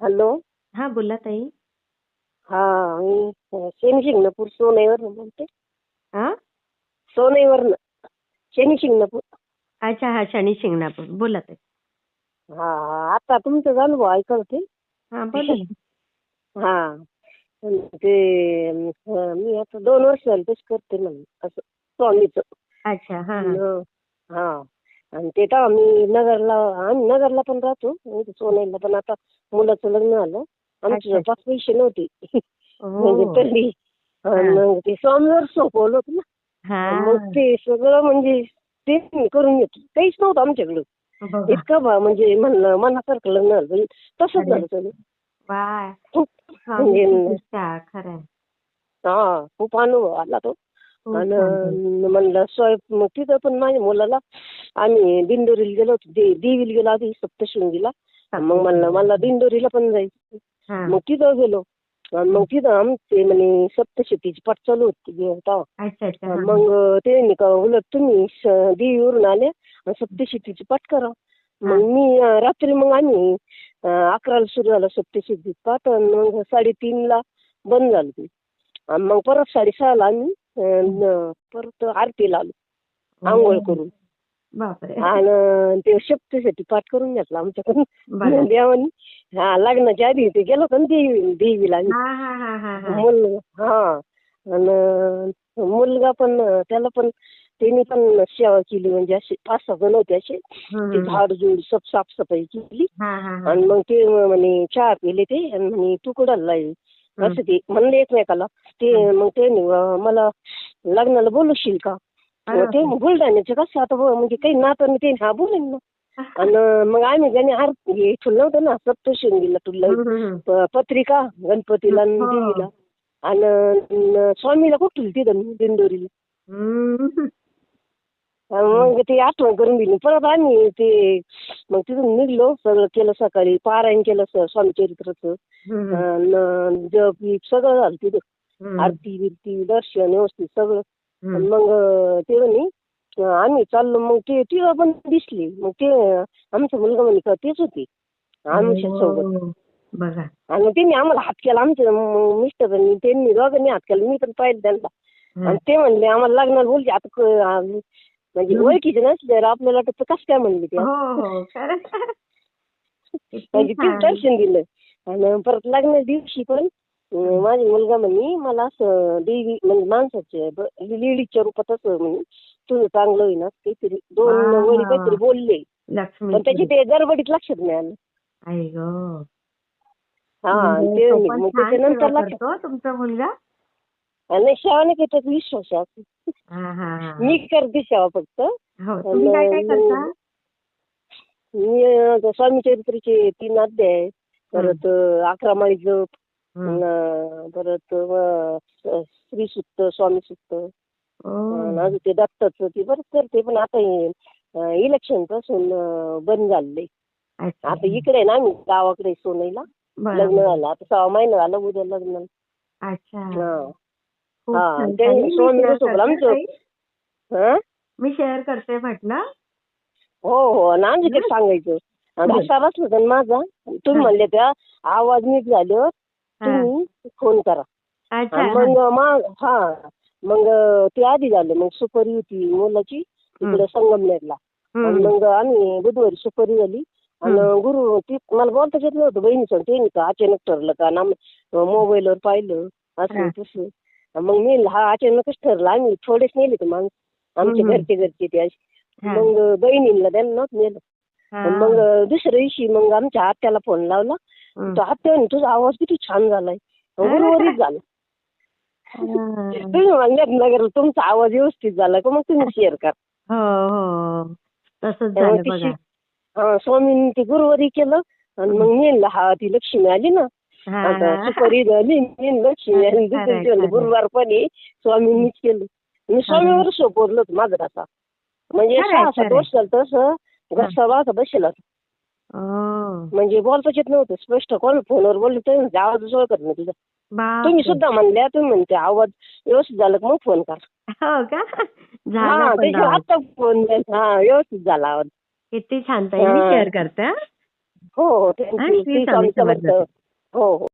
Hello. हा बोला ताई. हा मी शनी शिंगणापूर सोनईवरनं बोलते. हा सोनईवरनं शनी शिंगणापूर अच्छा हा शनी शिंगणापूर बोला ताई. हा हा आता तुमचं अनुभव ऐकत होते हा बोला ना. हा ते अं, मी आता दोन वर्ष झाली तशी करते म्हणून असं स्वामीचं. अच्छा हा. हा हा. आणि ते तेव्हा मी नगरला आम्ही नगरला पण राहतो सोनईला पण आता मुलाचं लग्न झालं. आमच्या अच्छा. पाच पैसे नव्हते. म्हणजे हो. तरी आणि मग ते स्वामीवर सोपवलं होतं ना. हा. मग ते सगळं म्हणजे ते मी करून घेतलं. काहीच नव्हतं आमच्याकडं. बघा. इतकं म्हणजे म्हणलं मनासारखं लग्न झालं. म्हणजे तसंच अरे. झालं सगळं. वा खूप स्वामीची म्हणजे- कृपा, खरंय. हा खूप अनुभव आला तो. आणि छान ताई. म्हणलं स्वयं मग तिथं पण माझ्या मुलाला आम्ही दिंडोरीला गेलो होतो. दे देवीला गेलो आधी सप्तशृंगीला. मग म्हणलं मला दिंडोरीला पण जायचं. हा. मग तिथं गेलो. आणि मग तिथं आमचे म्हणे सप्तशतीची पाठ चालू होती तेव्हा. अच्छा अच्छा. हा. मग ते नाही का उलट तुम्ही स- देवीवरून आले आणि सप्तशतीची पाठ करा. मग मी अं, रात्री मग आम्ही अं, अकराला सुरू झालं सप्तशती पाठ. आणि मग साडेतीनला बंद झालं ते. आणि मग परत साडेसहाला आम्ही न- परत आरतीला आलो आंघोळ करून. आणि ते सप्तशती पाठ करून घेतला आमच्याकडून. देवानी. हा लग्नाच्या आधी ते गेलो होतो ना देवी देवीला. हा हा हा हा हा. मुलगा हा. आणि मुलगा पण त्याला पण त्यांनी पण सेवा केली. म्हणजे असे पाच सहा जण होते असे. ते. झाडझूड सब साफसफाई केली. हा हा हा. आणि मग ते म्हणे चहा पिले ते. आणि म्हणे तू आहे? असं ते म्हणले एकमेकाला ते मग ते मला लग्नाला बोलवशील का? ते बुलढाण्याचे कसं आता म्हणजे काही नातं ते हा बोलेन ना. आणि मग आम्ही त्याने आर हे ठुलं नव्हतं ना सप्तशृंगीला हम्म. प- पत्रिका गणपतीला. देवीला आणि स्वामीला कुठली तिथं दिंडोरीला? मग ते आठवण करून दिली. परत आम्ही ते मग तिथून निघलो. सगळं केलं सकाळी. पारायण केलं स- स्वामी चरित्राचं. हम्म, आणि जप बीप सगळं झालं तिथं. आरती बिरती दर्शन व्यवस्थित सगळं. मग अं, ते म्हणे अं, आम्ही चाललो. मग ते तिला पण दिसली. मग ते अं, आमचा मुलगा म्हणे का तेच होते. आमच्यासोबत हो. बघा. आणि त्यांनी आम्हाला हात केला. आमच्या म- मिस्टरांनी त्यांनी दोघांनी हात केला. मी पण पाहिलं त्यांना. आणि ते म्हणले आम्हाला लग्नाला बोलते. आता क- म्हणजे. ओळखीचे नसले आपल्याला वाटतं कसं काय म्हणले ते हो हो म्हणजे ते छान. दर्शन दिलं आणि परत लग्नाच्या दिवशी पण माझा मुलगा म्हणे मला असं देवी म्हणजे माणसाचे लेडीजच्या रूपात असं म्हणे तुझं चांगलं होईना काहीतरी दोन वळी काहीतरी. बोलले पण त्याची ते गडबडीत लक्षात नाही आलं. हा म्हणजे ते त्याच्यानंतर लक्षात तुमचा मुलगा नाही नाही त्याच्यात विश्वास मी करते सेवा फक्त. हो मी स्वामी चरित्राचे तीन अध्याय परत अकरा माळी जप परत अं, स- श्री सुक्त स्वामी. अं, अजून ते दत्ताचं ते बरंच करते पण आता इलेक्शनपासून बंद. अच्छा. आता इकडे ना आम्ही गावाकडे सोनईला लग्न. झालं. आता सहा महिना झालं उद्या लग्न. अच्छा. मी. हा? शेअर करते म्हटलं. हो हो. ना ते सांगायचं? आणि बरं. घसा बसला होता ना माझा. तुम्ही. म्हणले त्या आवाज नीट झाल्यावर हा. तुम्ही फोन करा. मग हा. मग ते आधी झालं. मग सुपारी होती मुलाची तिकडे संगमनेरला. मग आम्ही बुधवारी सुपारी झाली. आणि गुरु ती मला बोलताच येत नव्हतं. बहिणीचं ते का अचानक ठरलं का ना मोबाईलवर पाहिलं. असं. तसं. मग मी हा अचानकच ठरलं. आम्ही थोडेच नेले ते माणसं. आमचे. घरचे घरचे ते असे. मग बहिणीला त्यांना नेलं. मग दुसऱ्या दिवशी मग आमच्या आत्याला फोन लावला. तो आत्या तुझा आवाज किती छान झालाय. गुरुवारीच झाला. तुम्ही म्हणल्यात नगर तुमचा आवाज व्यवस्थित झाला का? मग तुम्ही शेअर करा. हो हो. तसंच स्वामींनी ते गुरुवारी केलं. आणि मग म्हणलं, हा ती लक्ष्मी आली ना. सुपारी झाली लक्ष्मी आली खरंय, दुसऱ्या दिवशी म्हणलं, खरंय. गुरुवार पण आहे स्वामींनीच केलं. मी स्वामीवर सोपवलं माझं आता. म्हणजे सहा सात. वर्ष झालं तसं बसेला म्हणजे बोलताच येत नव्हतं स्पष्ट कोण फोनवर बोलले तर आवाजच ओळखत नाही तुझा. तुम्ही सुद्धा म्हणल्या तुम्ही म्हणते आवाज व्यवस्थित झाला का मग फोन करा. हो त्याच्या. आता फोन हा व्यवस्थित झाला आवाज. किती छान. शेअर करते हा. हो हो हो